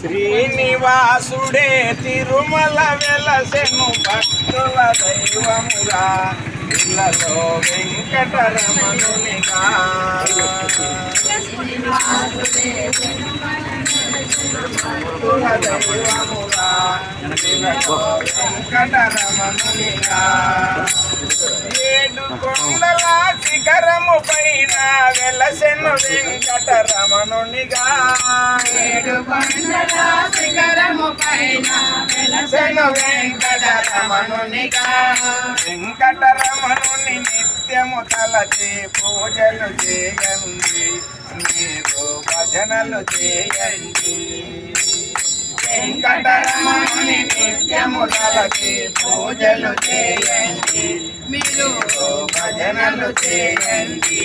శ్రీనివాసుడే తిరుమల వెలసెను భక్తుల దైవముగా ఇళ్ళలో వెంకటరమణునిగా వెంకటరమణునిగా ఏడు కొండల శిఖరము పైన వెలసెను వెంకటరమణునిగా ఏడు కొండల శిఖరము పైన వెలసెను వెంకటరమణునిగా వెంకటరమణుని నిత్యము తలచి పూజలు చేయండి. మీరు భజనలు చేయండి. వెంకటరమణుని నిత్యము తలచి పూజలు చేయండి. మీరు భజనలు చేయండి.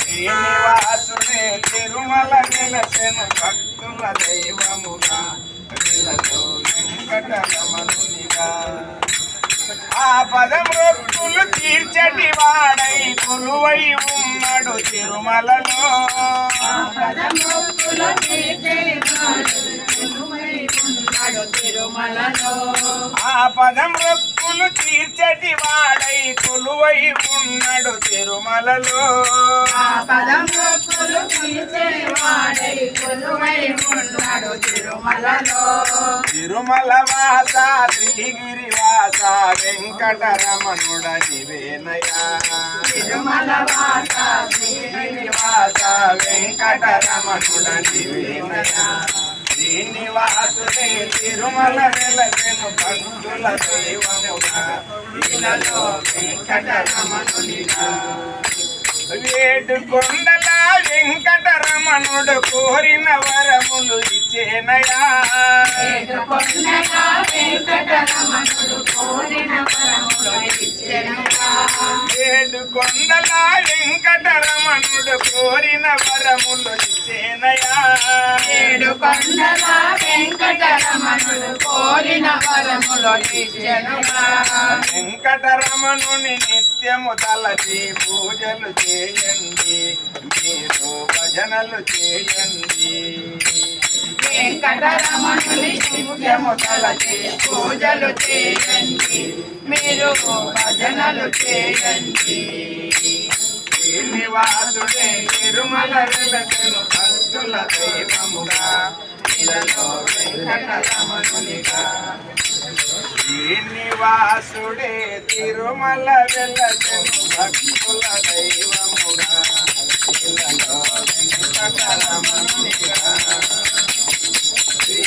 శ్రీనివాసుడే తిరుమల నిలసిన భక్తుల దైవముగా. ఆ పదం ఆ తీర్చటి వాడై కొలువై ఉన్నాడు తిరుమలలో ఆ పదం తిరుమై ఉన్నాడు తిరుమలలో ఆ పదమృక్కులు తీర్చటి వాడై కొలువై ఉన్నాడు తిరుమలలో. ఆ పదముక్కులు తీర్చేవాడై కొలువై ఉన్నాడు తిరుమలలో. తిరుమల వాస శ్రీగిరి వాస వెంకటరమణుడ నివేనయా తిరుమల వాస వెంకటరమణుడ నివేనయా శ్రీనివాసుడే తిరుమల వెలసెను భక్తుల దైవముగా ఇలలో వెంకటరమణునిగా. వేడు కొండల వెంకటరమణుడు కోరిన వరములు ఇచ్చేనయా. ఏడు వెంకటరమణుడు కోరిన వరములు ఇచ్చేనయా. ఏడు కొండల వెంకటరమణుడు కోరిన వరములు ఇచ్చేనయా ఏడు కొండల వెంకటరమణుడు కోరిన వరములు ఇచ్చెనుగా. వెంకటరమణుని నిత్యము తలచి పూజలు చేయండి మీరు భజనలు చేయండి వెంకటరమణుని ముఖ్యముఖల తలచి పూజలు చేయండి. మీరు భజనలు చేయండి. శ్రీనివాసుడే తిరుమల వెలసెను భక్తుల దైవముగా ఇలలో వెంకటరమణునిగా. శ్రీనివాసుడే తిరుమల వెలసెను భక్తుల దైవముగా ఇలలో వెంకటరమణునిగా.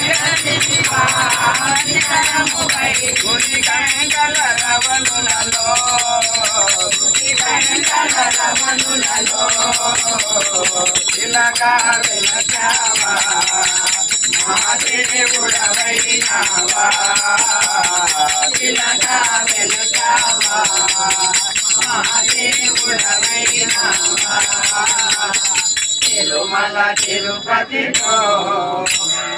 వెలసిటివా శిఖరముపై గంగల రవలులలో గుడి గంగల రవలులలో ఇలాగా తిరుపతిలో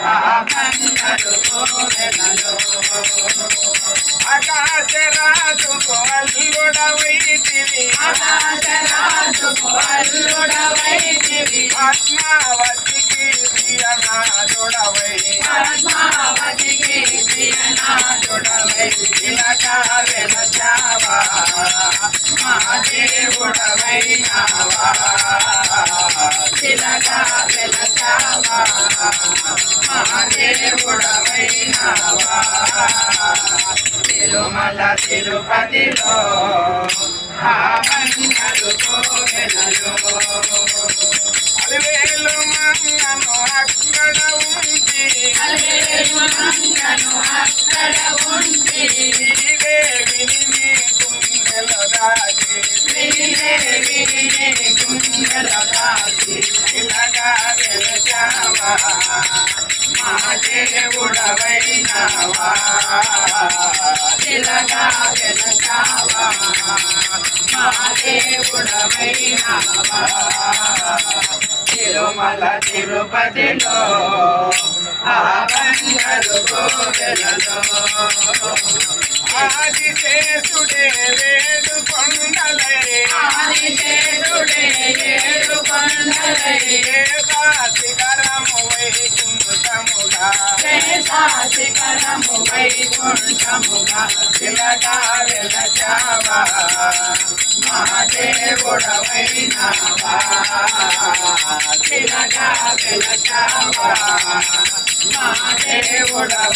ఆ బంగారు కోవెలలో ఆకాశరాజుకు అల్లుడవైతివి. పద్మావతికి అక్కడ ఉంచి అలవేలు మంగను అక్కడ ఉంచి దేవుడవైనావా చిలగా వెలసావా మా దేవుడవైనావా తిరుమల తిరుపతిలో ఆ బంగారు కోవెలలో ఆదిశేషుడే వేడు కొండలై శేషాశిఖరము వైకుంఠముగా వెలచావా మహాదేవుడవైనావా చిలగా వెలసావా మహాదేవుడవైనావా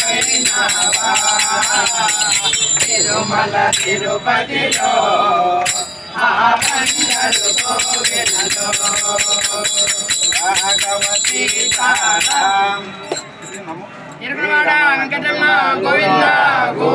తిరుమల తిరుపతిలో ఆ బంగారు కోవెలలో రాఘవ సీతారాం తిరుమల వెంకటమ్మ గోవింద. గో